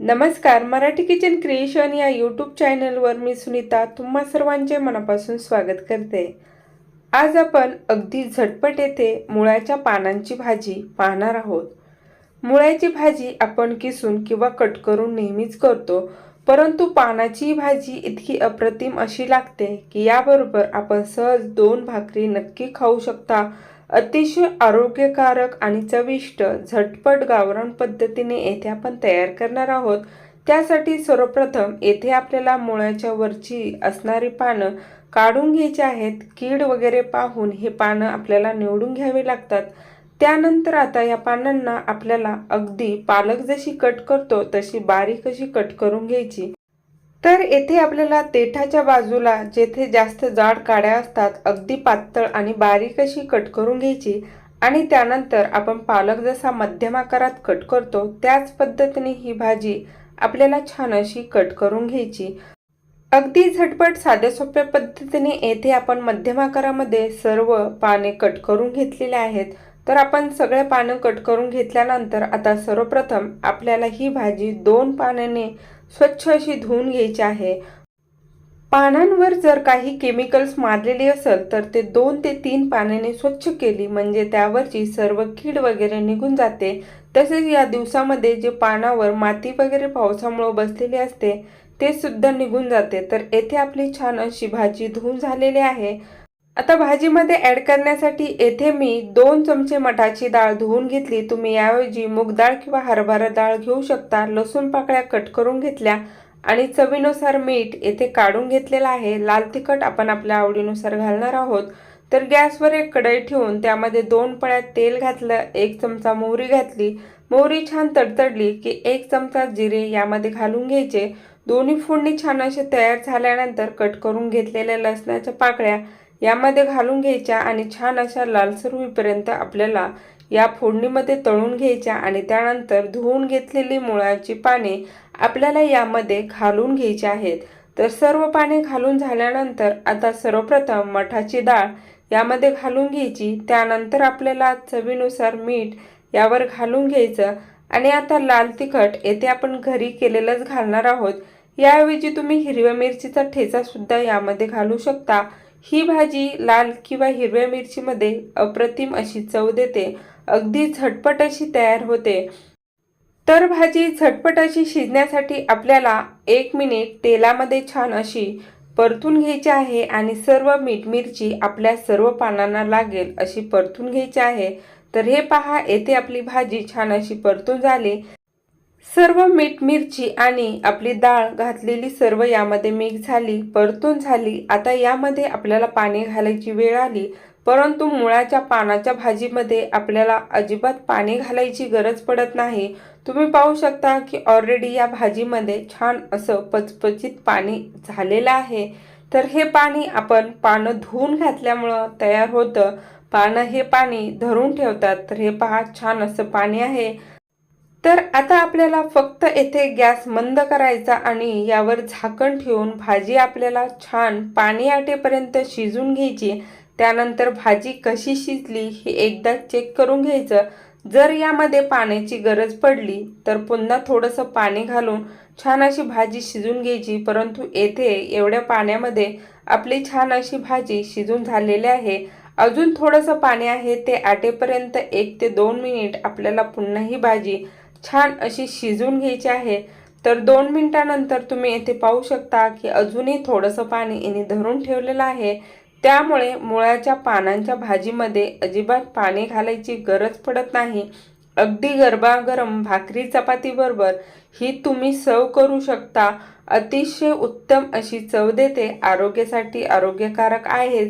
नमस्कार Marathi kitchen creation या YouTube चॅनलवर मी सुनीता तुम्हा सर्वांचे मनापासून स्वागत करते. आज आपण अगदी झटपट येथे मुळ्याच्या पानांची भाजी पाहणार आहोत. मुळ्याची भाजी आपण किसून किंवा कट करून नेहमीच करतो परंतु पानाची भाजी इतकी अप्रतिम अशी लागते की याबरोबर आपण सहज दोन भाकरी नक्की खाऊ शकता अतिशय आरोग्यकारक आणि चविष्ट झटपट गावरान पद्धतीने येथे आपण तयार करणार आहोत. त्यासाठी सर्वप्रथम येथे आपल्याला मुळाच्या वरची असणारी पानं काढून घ्यायची आहेत. कीड वगैरे पाहून हे पानं आपल्याला निवडून घ्यावे लागतात. त्यानंतर आता या पानांना आपल्याला अगदी पालक जशी कट करतो तशी बारीक अशी कट करून घ्यायची. तर येथे आपल्याला देठाच्या बाजूला जेथे जास्त जाड काड्या असतात अगदी पातळ आणि बारीक अशी कट करून घ्यायची आणि त्यानंतर आपण पालक जसा मध्यम आकारात कट करतो त्याच पद्धतीने ही भाजी आपल्याला छान अशी कट करून घ्यायची. अगदी झटपट साध्या सोप्या पद्धतीने येथे आपण मध्यम आकारामध्ये सर्व पाने कट करून घेतलेले आहेत. तर आपण सगळे पानं कट करून घेतल्यानंतर आता सर्वप्रथम आपल्याला ही भाजी दोन पाण्याने स्वच्छ अशी धुवून घ्यायची आहे. पानांवर जर काही केमिकल्स मारलेली असेल तर ते दोन ते तीन पाण्याने स्वच्छ केली म्हणजे त्यावरची सर्व कीड वगैरे निघून जाते. तसेच या दिवसामध्ये जे पानावर माती वगैरे पावसामुळे बसलेली असते ते सुद्धा निघून जाते. तर येथे आपली छान अशी भाजी धुवून झालेली आहे. आता भाजीमध्ये ॲड करण्यासाठी येथे मी दोन चमचे मठाची डाळ धुवून घेतली. तुम्ही याऐवजी मूग डाळ किंवा हरभरा डाळ घेऊ शकता. लसूण पाकळ्या कट करून घेतल्या आणि चवीनुसार मीठ येथे काढून घेतलेलं आहे. लाल तिखट आपण आपल्या आवडीनुसार घालणार आहोत. तर गॅसवर एक कढई ठेवून त्यामध्ये दोन पळ्यात तेल घातलं एक चमचा मोहरी घातली. मोहरी छान तडतडली की एक चमचा जिरे यामध्ये घालून घ्यायचे. दोन्ही फोडणी छान असे तयार झाल्यानंतर कट करून घेतलेल्या लसणाच्या पाकळ्या यामध्ये घालून घ्यायच्या आणि छान अशा लालसर होईपर्यंत आपल्याला या फोडणीमध्ये तळून घ्यायच्या आणि त्यानंतर धुवून घेतलेली मुळाची पाने आपल्याला यामध्ये घालून घ्यायची आहेत. तर सर्व पाने घालून झाल्यानंतर आता सर्वप्रथम मठाची डाळ यामध्ये घालून घ्यायची. त्यानंतर आपल्याला चवीनुसार मीठ यावर घालून घ्यायचं आणि आता लाल तिखट येथे आपण घरी केलेलंच घालणार आहोत. याऐवजी तुम्ही हिरव्या मिरचीचा ठेचासुद्धा यामध्ये घालू शकता. ही भाजी लाल किंवा हिरव्या मिरचीमध्ये अप्रतिम अशी चव देते. अगदी झटपट अशी तयार होते. तर भाजी झटपट अशी शिजण्यासाठी आपल्याला एक मिनिट तेलामध्ये छान अशी परतून घ्यायची आहे आणि सर्व मीठ मिरची आपल्या सर्व पानांना लागेल अशी परतून घ्यायची आहे. तर हे पहा येथे आपली भाजी छान अशी परतून झाली. सर्व मीठ मिरची आणि आपली डाळ घातलेली सर्व यामध्ये मिक्स झाली परतून झाली. आता यामध्ये आपल्याला पाणी घालायची वेळ आली. परंतु मुळाच्या पानाच्या भाजीमध्ये आपल्याला अजिबात पाणी घालायची गरज पडत नाही. तुम्ही पाहू शकता की ऑलरेडी या भाजीमध्ये छान असं पचपचित पाणी झालेलं आहे. तर हे पाणी आपण पानं धुवून घातल्यामुळं तयार होतं. पानं हे पाणी धरून ठेवतात. तर हे पहा छान असं पाणी आहे. तर आता आपल्याला फक्त येथे गॅस मंद करायचा आणि यावर झाकण ठेवून भाजी आपल्याला छान पाणी आटेपर्यंत शिजून घ्यायची. त्यानंतर भाजी कशी शिजली हे एकदा चेक करून घ्यायचं. जर यामध्ये पाण्याची गरज पडली तर पुन्हा थोडंसं पाणी घालून छान अशी भाजी शिजून घ्यायची. परंतु येथे एवढ्या पाण्यामध्ये आपली छान अशी भाजी शिजून झालेली आहे. अजून थोडंसं पाणी आहे ते आटेपर्यंत एक ते दोन मिनिट आपल्याला पुन्हा ही भाजी छान अशी शिजून घ्यायची आहे. तर दोन मिनटानंतर तुम्ही येथे पाहू शकता की अजूनही थोडंसं पाणी याने धरून ठेवलेलं आहे. त्यामुळे मुळाच्या पानांच्या भाजीमध्ये अजिबात पाणी घालायची गरज पडत नाही. अगदी गरबागरम भाकरी चपातीबरोबर ही तुम्ही सर्व करू शकता. अतिशय उत्तम अशी चव देते. आरोग्यासाठी आरोग्यकारक आहे.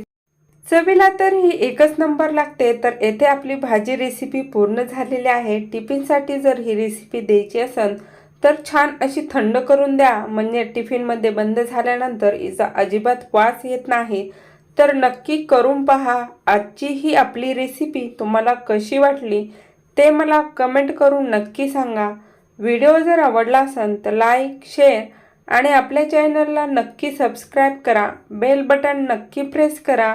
चवीला तर ही एकच नंबर लागते तर येथे आपली भाजी रेसिपी पूर्ण झालेली आहे. टिफिनसाठी जर ही रेसिपी द्यायची असेल तर छान अशी थंड करून द्या. म्हणजे टिफिनमध्ये बंद झाल्यानंतर हिचा अजिबात वास येत नाही. तर नक्की करून पहा. आजची ही आपली रेसिपी तुम्हाला कशी वाटली ते मला कमेंट करून नक्की सांगा. व्हिडिओ जर आवडला असेल तर लाईक शेअर आणि आपल्या चॅनलला नक्की सबस्क्राईब करा. बेल बटन नक्की प्रेस करा.